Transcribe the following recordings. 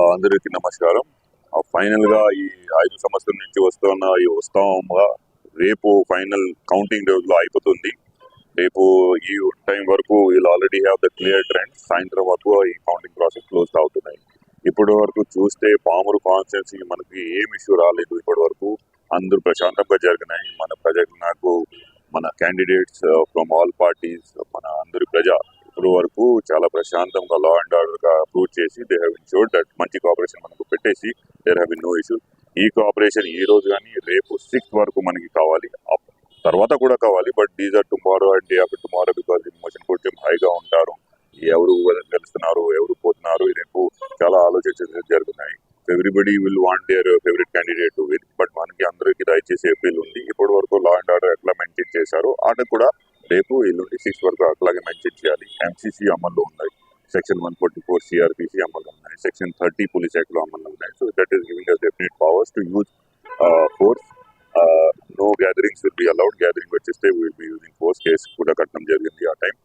అందరికీ నమస్కారం. ఫైనల్గా ఈ ఐదు సంవత్సరం నుంచి వస్తున్న ఈ ఉత్సవంగా రేపు ఫైనల్ కౌంటింగ్ రోజులో అయిపోతుంది. రేపు ఈ టైం వరకు వీళ్ళు already have the clear trend సాయంత్రం వరకు ఈ కౌంటింగ్ ప్రాసెస్ క్లోజ్ అవుతున్నాయి. ఇప్పటి వరకు చూస్తే పామురు కాన్స్టిట్యున్సీ మనకి ఏం ఇష్యూ రాలేదు ఇప్పటి వరకు. అందరూ ప్రశాంతంగా జరిగినాయి. మన ప్రజలకు నాకు మన క్యాండిడేట్స్ ఫ్రమ్ ఆల్ పార్టీస్ మన అందరి ప్రజ ఇప్పుడు వరకు చాలా ప్రశాంతంగా లా అండ్ ఆర్డర్గా ప్రూవ్ చేసి దే హ్యావ్ ఇన్షూర్డ్ దట్ మంచి కోఆపరేషన్ మనకు పెట్టేసి దేర్ హ్యావ్ నో ఇష్యూ ఈ కోఆపరేషన్ ఈ రోజు కానీ రేపు సిక్స్త్ వరకు మనకి కావాలి. తర్వాత కూడా కావాలి but these are tomorrow and day after tomorrow because emotion కొంచెం హైగా ఉంటారు. ఎవరు గెలుస్తున్నారు ఎవరు పోతున్నారు రేపు చాలా ఆలోచన జరుగుతున్నాయి. Everybody will want their favourite candidate win but మనకి అందరికీ దయచేసి అప్పీల్ ఉంది. ఇప్పటి వరకు లా అండ్ ఆర్డర్ ఎట్లా మెయింటైన్ చేశారో ఆట కూడా రేపు ఎల్లుండి సిక్స్ వరకు అట్లాగే మెన్షన్ చేయాలి ఎంసీసీ అమల్లో ఉన్నాయి section one forty four CrPC అమల్లో ఉన్నాయి సెక్షన్ థర్టీ పోలీస్ యాక్ట్ లో అమల్లో ఉన్నాయి so that is giving us definite powers to use force no gatherings will be allowed gathering వచ్చేస్తే will be using force case కూడా కట్టడం జరిగింది ఆ time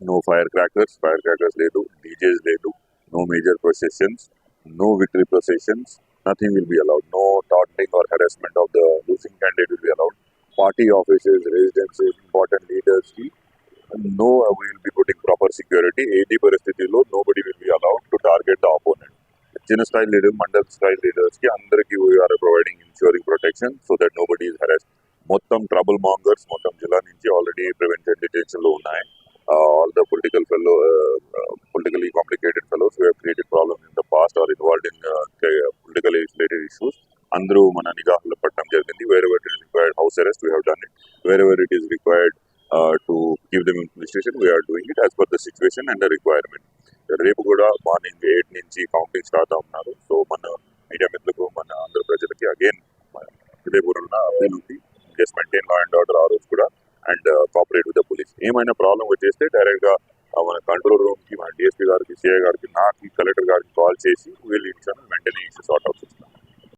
no fire crackers fire crackers లేదు DJs లేదు no major processions no victory processions, nothing will be allowed. No taunting or harassment of the losing candidate will be allowed. Party offices, residences, important leaders, ki, no, uh, we will be putting proper security. ఏది పరిస్థితిలో nobody will be allowed to target the opponent. చిన్న స్థాయి leader mandal స్థాయి leaders కి అందరికి we're providing insuring protection so that nobody is harass మొత్తం trouble mongers మొత్తం జిల్లా నుంచి ఆల్రెడీ ప్రివెంషన్ డిటెన్షన్ లో ఉన్నాయి all the political fellow politically complicated fellows who have created problems in the past or involved in uh, politically related issues అందరూ మన నిఘాలో పట్టడం జరిగింది. Wherever it is required house arrest we have done it wherever it is required to give them investigation we are doing it as per the situation and the requirement రేపు కూడా morning eight నుంచి counting start అవుతున్నారు. So మన media మిత్రులకు మన ఆంధ్ర ప్రజలకి again హృదయపూర్వక appeal ఉంది just maintain law and order ఆ రోజు కూడా. And cooperate with the police ఏమైనా ప్రాబ్లం వచ్చేస్తే డైరెక్ట్గా మన కంట్రోల్ రూమ్కి మన డిఎస్పీ గారికి సిఐ గారికి నాకు కలెక్టర్ గారికి కాల్ చేసి వీళ్ళు ఇచ్చాను వెంటనే ఇష్యూ సార్ట్ అవుట్ చేస్తాం.